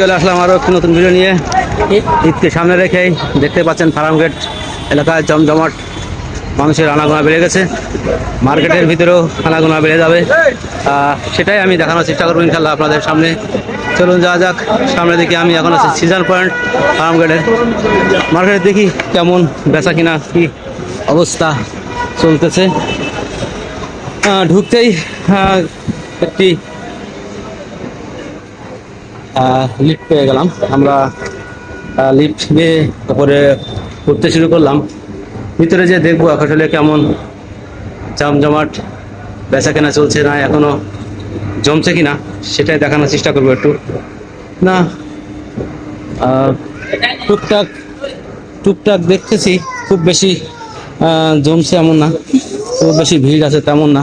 চলে আসলাম আরও একটি নতুন ভিডিও নিয়ে। ঈদকে সামনে রেখেই দেখতে পাচ্ছেন ফার্ম গেট। এলাকায় জমজমাট মানুষের আনাগোনা বেড়ে গেছে। মার্কেটের ভিতরেও আনাগোনা বেড়ে যাবে। সেটাই আমি দেখানোর চেষ্টা করব ইনশাল্লাহ আপনাদের সামনে। চলুন যাওয়া যাক। সামনে দেখি আমি এখন আছি সিজন পয়েন্ট ফার্ম গেটের। মার্কেটে দেখি কেমন বেচা কিনা কি অবস্থা চলতেছে। ঢুকতেই একটি লিফট পেয়ে গেলাম। আমরা লিফট দিয়ে তারপরে ঘুরতে শুরু করলাম। ভিতরে যে দেখব আসলে কেমন জমজমাট বেচা কেনা চলছে না, এখনও জমছে কি না সেটাই দেখানোর চেষ্টা করব একটু। না টুকটাক টুকটাক দেখতেছি, খুব বেশি জমছে এমন না, খুব বেশি ভিড় আছে তেমন না।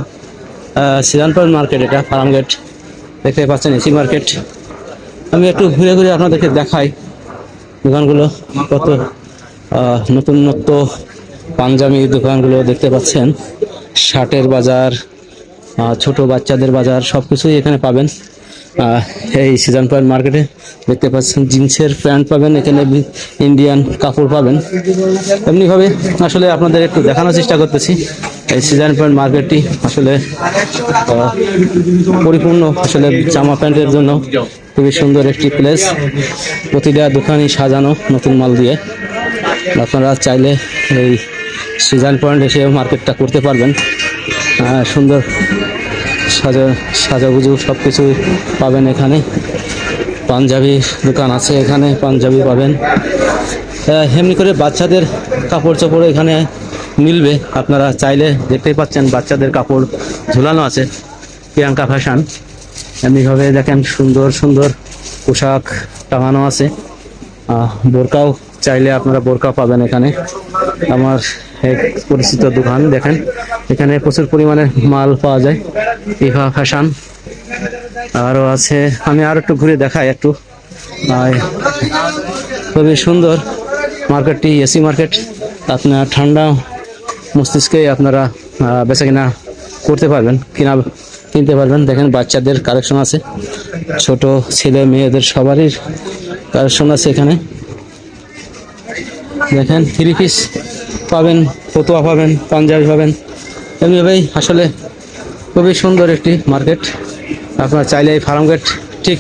সিরানপুর মার্কেট এটা ফার্ম গেট দেখতে পাচ্ছেন এসি মার্কেট। আমি একটু ঘুরে ঘুরে আপনাদেরকে দেখাই দোকানগুলো। কত নতুন নত্ব পাঞ্জাবি দোকানগুলো দেখতে পাচ্ছেন। শার্টের বাজার ছোট বাচ্চাদের বাজার সব কিছুই এখানে পাবেন। এই সিজন পয়েন্ট মার্কেটে দেখতে পাচ্ছেন, জিন্সের প্যান্ট পাবেন, এখানে ইন্ডিয়ান কাপড় পাবেন। এমনিভাবে আসলে আপনাদের একটু দেখানোর চেষ্টা করতেছি। এই সিজন পয়েন্ট মার্কেটটি আসলে পরিপূর্ণ আসলে জামা প্যান্টের জন্য। খুবই সুন্দর একটি প্লেস প্রতিটা দোকানই সাজানো নতুন মাল দিয়ে। আপনারা চাইলে এই সিজান পয়েন্ট এসে মার্কেটটা করতে পারবেন। সুন্দর সাজা, সাজাগুজু সব কিছু পাবেন এখানে। পাঞ্জাবি দোকান আছে এখানে, পাঞ্জাবি পাবেন। এমনি করে বাচ্চাদের কাপড় চোপড় এখানে মিলবে। আপনারা চাইলে দেখতেই পাচ্ছেন বাচ্চাদের কাপড় ঝুলানো আছে। প্রিয়াঙ্কা ফ্যাশন এমনিভাবে দেখেন সুন্দর সুন্দর পোশাক টাঙানো আছে। বোরকাও চাইলে আপনারা বোরকা পাবেন এখানে। আমার এক পরিচিত দোকান, দেখেন। এখানে প্রচুর পরিমাণে মাল পাওয়া যায়। Eva fashion. আরও আছে, আমি আর একটু ঘুরে দেখাই একটু। খুবই সুন্দর মার্কেটটি, এসি মার্কেট। আপনার ঠান্ডা মস্তিষ্কে আপনারা বেচা কিনা করতে পারবেন। কিনা কিনতে পারবেন। দেখেন বাচ্চাদের কালেকশন আছে। ছোট ছেলে, মেয়েদের সবারই কালেকশন আছে এখানে। দেখেন থ্রি পিস পাবেন ফতুয়া পাবেন, পাঞ্জাবি পাবেন। এমনিভাবেই আসলে খুবই সুন্দর একটি মার্কেট আপনারা চাইলে এই ফার্ম গেট ঠিক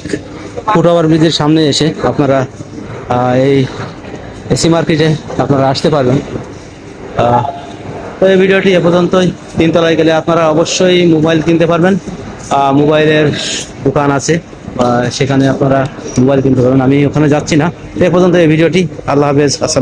ফুটওভার ব্রিজের সামনে এসে আপনারা এই এসি মার্কেটে আপনারা আসতে পারবেন। তো এই ভিডিওটি এ পর্যন্তই। তিনতলায় গেলে আপনারা অবশ্যই মোবাইল কিনতে পারবেন। মোবাইলের দোকান আছে। সেখানে আপনারা মোবাইল কিনতে পারবেন। আমি ওখানে যাচ্ছি না। এ পর্যন্ত এই ভিডিওটি। আল্লাহ হাফেজ। আসসালাম